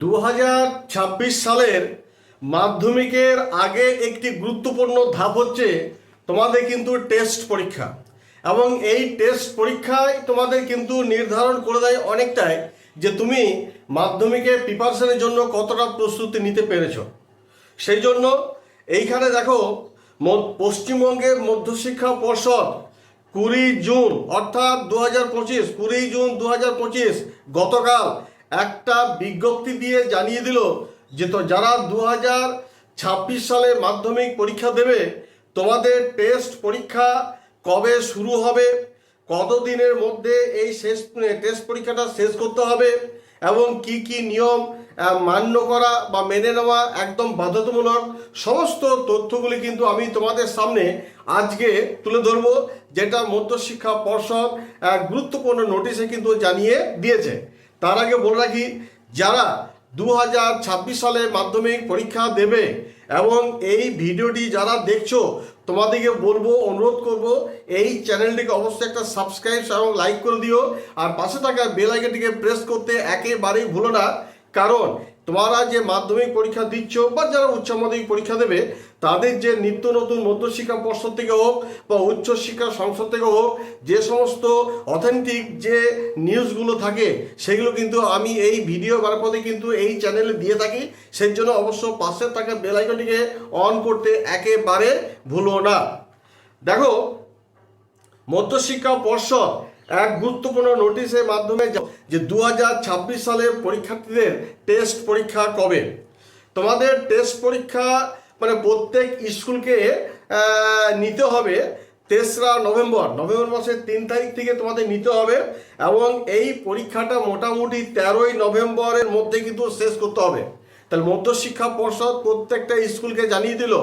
দু হাজার ছাব্বিশ সালের মাধ্যমিকের আগে একটি গুরুত্বপূর্ণ ধাপ হচ্ছে তোমাদের কিন্তু টেস্ট পরীক্ষা। এবং এই টেস্ট পরীক্ষায় তোমাদের কিন্তু নির্ধারণ করে দেয় অনেকটাই যে তুমি মাধ্যমিকের প্রিপারেশনের জন্য কতটা প্রস্তুতি নিতে পেরেছ। সেই জন্য এইখানে দেখো পশ্চিমবঙ্গের মধ্যশিক্ষা পর্ষদ কুড়ি জুন, অর্থাৎ দু হাজার পঁচিশ, কুড়ি জুন দু হাজার পঁচিশ গতকাল একটা বিজ্ঞপ্তি দিয়ে জানিয়ে দিল যে তো যারা দু হাজার ছাব্বিশ সালে মাধ্যমিক পরীক্ষা দেবে, তোমাদের টেস্ট পরীক্ষা কবে শুরু হবে? কতদিনের মধ্যে এই শেষ, টেস্ট পরীক্ষাটা শেষ করতে হবে? এবং কি কি নিয়ম মান্য করা বা মেনে নেওয়া একদম বাধ্যতামূলক সমস্ত তথ্যগুলি কিন্তু আমি তোমাদের সামনে আজকে তুলে ধরবো, যেটা মধ্যশিক্ষা পর্ষদ গুরুত্বপূর্ণ নোটিশে কিন্তু জানিয়ে দিয়েছে। তার আগে বলে রাখি, যারা দু হাজার ছাব্বিশ সালে মাধ্যমিক পরীক্ষা দেবে এবং এই ভিডিওটি যারা দেখছ, তোমাদেরকে বলব, অনুরোধ করব, এই চ্যানেলটিকে অবশ্যই একটা সাবস্ক্রাইব এবং লাইক করে দিও। আর পাশে থাকা বেল আইকনটিকে প্রেস করতে একেবারেই ভুলো না। কারণ, তোমরা যে মাধ্যমিক পরীক্ষা দিচ্ছ বা যারা উচ্চ মাধ্যমিক পরীক্ষা দেবে তাদের যে নিত্য নতুন মধ্যশিক্ষা পর্ষদ থেকে হোক বা উচ্চশিক্ষা সংসদ থেকে হোক, যে সমস্ত অথেন্টিক যে নিউজগুলো থাকে, সেগুলো কিন্তু আমি এই ভিডিও মারফতে কিন্তু এই চ্যানেলে দিয়ে থাকি। সেই জন্য অবশ্য পাশে থাকা বেল আইকনটিকে অন করতে একেবারে ভুলো না। দেখো, মধ্যশিক্ষা পর্ষদ এক গুরুত্বপূর্ণ নোটিশের মাধ্যমে যে দু সালের পরীক্ষার্থীদের টেস্ট পরীক্ষা কবে? তোমাদের টেস্ট পরীক্ষা মানে প্রত্যেক স্কুলকে নিতে হবে তেসরা নভেম্বর। নভেম্বর মাসের তিন তারিখ থেকে তোমাদের নিতে হবে এবং এই পরীক্ষাটা মোটামুটি তেরোই নভেম্বরের মধ্যে কিন্তু শেষ করতে হবে। তাহলে মধ্যশিক্ষা পর্ষদ প্রত্যেকটা স্কুলকে জানিয়ে দিল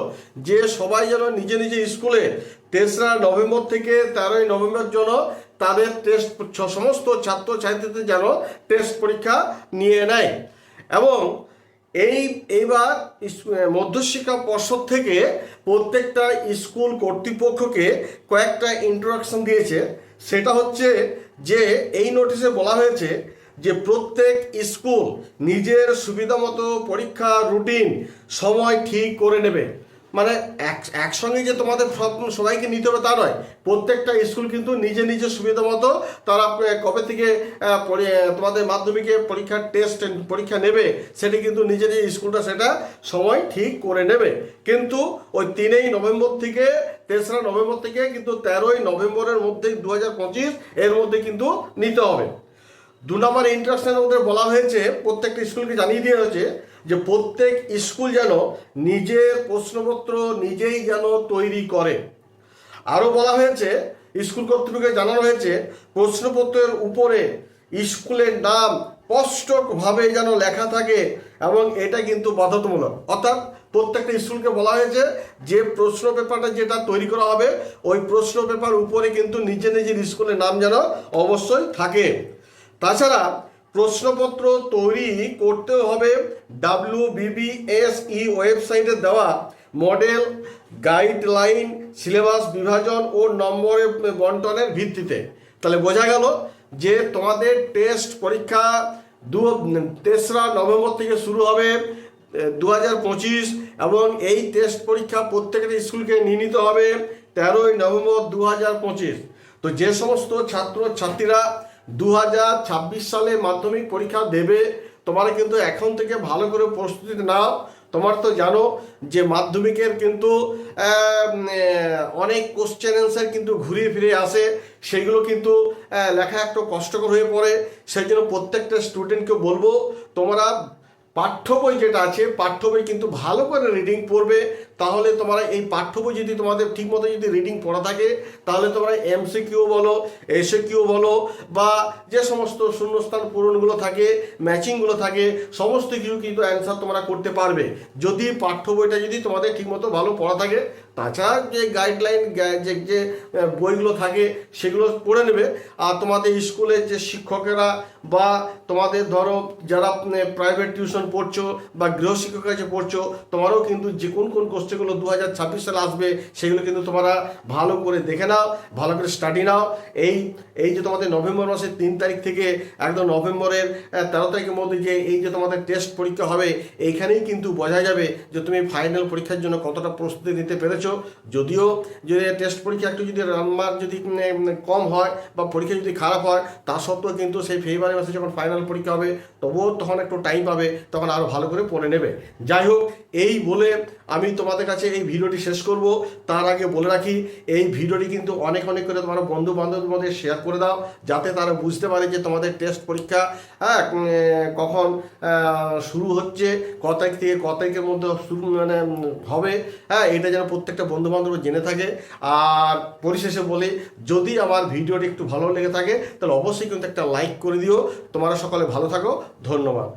যে সবাই যেন নিজে নিজে স্কুলে তেসরা নভেম্বর থেকে তেরোই নভেম্বর জন্য তাদের টেস্ট সমস্ত ছাত্র ছাত্রীদের যেন টেস্ট পরীক্ষা নিয়ে নেয়। এবং এই, এইবার মধ্যশিক্ষা পর্ষদ থেকে প্রত্যেকটা স্কুল কর্তৃপক্ষকে কয়েকটা ইন্ট্রোডাকশন দিয়েছে। সেটা হচ্ছে যে, এই নোটিশে বলা হয়েছে যে, প্রত্যেক স্কুল নিজের সুবিধা মতো পরীক্ষা রুটিন সময় ঠিক করে নেবে। মানে এক, একসঙ্গে যে তোমাদের সব, সবাইকে নিতে হবে তা নয়। প্রত্যেকটা স্কুল কিন্তু নিজে নিজে সুবিধা মতো তারা কবে থেকে তোমাদের মাধ্যমিকে পরীক্ষার টেস্ট পরীক্ষা নেবে, সেটি কিন্তু নিজে নিজে স্কুলটা সেটা সময় ঠিক করে নেবে। কিন্তু ওই তিনই নভেম্বর থেকে, তেসরা নভেম্বর থেকে কিন্তু তেরোই নভেম্বরের মধ্যে দু এর মধ্যে কিন্তু নিতে হবে। দু নম্বর ইন্টারাকশনের মধ্যে বলা হয়েছে, প্রত্যেকটা স্কুলকে জানিয়ে দেওয়া হয়েছে যে প্রত্যেক স্কুল যেন নিজের প্রশ্নপত্র নিজেই যেন তৈরি করে। আরও বলা হয়েছে স্কুল কর্তৃপক্ষকে জানানো হয়েছে, প্রশ্নপত্রের উপরে স্কুলের নাম স্পষ্টভাবে যেন লেখা থাকে এবং এটা কিন্তু বাধ্যতামূলক। অর্থাৎ প্রত্যেকটা স্কুলকে বলা হয়েছে যে প্রশ্ন পেপারটা যেটা তৈরি করা হবে, ওই প্রশ্ন পেপার উপরে কিন্তু নিজে নিজের স্কুলের নাম যেন অবশ্যই থাকে। তাছাড়া প্রশ্নপত্র তৈরি করতে হবে ডাব্লিউ বিবিএস ই ওয়েবসাইটে দেওয়া মডেল, গাইডলাইন, সিলেবাস বিভাজন ও নম্বরের বন্টনের ভিত্তিতে। তাহলে বোঝা গেল যে তোমাদের টেস্ট পরীক্ষা দু, তেসরা নভেম্বর থেকে শুরু হবে দু হাজার পঁচিশ, এবং এই টেস্ট পরীক্ষা প্রত্যেকটা স্কুলকে নিয়ে নিতে হবে তেরোই নভেম্বর দু হাজার পঁচিশ। তো যে সমস্ত ছাত্র ছাত্রীরা দু হাজার ছাব্বিশ সালে মাধ্যমিক পরীক্ষা দেবে। তোমার কিন্তু এখন থেকে ভালো করে প্রস্তুতি নাও। তোমার তো জানো যে মাধ্যমিকের কিন্তু অনেক কোশ্চেন অ্যান্সার কিন্তু ঘুরিয়ে ফিরে আসে। সেগুলো কিন্তু লেখা একটু কষ্টকর হয়ে পড়ে। সেই জন্য প্রত্যেকটা স্টুডেন্টকে বলব, তোমরা পাঠ্য বই যেটা আছে, পাঠ্য বই কিন্তু ভালো করে রিডিং পড়বে। তাহলে তোমরা এই পাঠ্য বই যদি তোমাদের ঠিকমতো যদি রিডিং পড়া থাকে, তাহলে তোমরা এমসি কিউ বলো এসে কিউ বলো, বা যে সমস্ত শূন্যস্থান পূরণগুলো থাকে ম্যাচিংগুলো থাকে, সমস্ত কিছু কিন্তু অ্যান্সার তোমরা করতে পারবে। যদি পাঠ্য বইটা যদি তোমাদের ঠিকমতো ভালো পড়া থাকে, তাছাড়া যে গাইডলাইন যে যে বইগুলো থাকে, সেগুলো পড়ে নেবে। আর তোমাদের স্কুলের যে শিক্ষকেরা বা তোমাদের ধরো যারা প্রাইভেট টিউশন পড়ছো বা গৃহশিক্ষকের কাছে পড়ছো, তোমারও কিন্তু যে কোন কোন কোশ্চেন কোশ্চেনগুলো দু হাজার ছাব্বিশ সালে আসবে, সেগুলো কিন্তু তোমরা ভালো করে দেখে নাও, ভালো করে স্টাডি নাও। এই এই যে তোমাদের নভেম্বর মাসের তিন তারিখ থেকে একদম নভেম্বরের তেরো তারিখের মধ্যে যে, এই যে তোমাদের টেস্ট পরীক্ষা হবে, এইখানেই কিন্তু বোঝা যাবে যে তুমি ফাইনাল পরীক্ষার জন্য কতটা প্রস্তুতি নিতে পেরেছ। যদিও যদি টেস্ট পরীক্ষা একটু যদি নাম্বার যদি কম হয় বা পরীক্ষা যদি খারাপ হয়, তা সত্ত্বেও কিন্তু সেই ফেব্রুয়ারি মাসে যখন ফাইনাল পরীক্ষা হবে, তবুও তখন একটু টাইম পাবে, তখন আরও ভালো করে পড়ে নেবে। যাই হোক, এই বলে আমি তোমাদের কাছে এই ভিডিওটি শেষ করব। তার আগে বলে রাখি, এই ভিডিওটি কিন্তু অনেক অনেক করে তোমার বন্ধু বান্ধবদের মধ্যে শেয়ার করে দাও, যাতে তারা বুঝতে পারে যে তোমাদের টেস্ট পরীক্ষা হ্যাঁ কখন শুরু হচ্ছে, ক তারিখ থেকে ক তারিখের মধ্যে শুরু মানে হবে হ্যাঁ এটা যেন প্রত্যেকটা বন্ধু বান্ধব জেনে থাকে। আর পরিশেষে বলি, যদি আমার ভিডিওটি একটু ভালো লেগে থাকে, তাহলে অবশ্যই কিন্তু একটা লাইক করে দিও। তোমরা সকলে ভালো থাকো। ধন্যবাদ।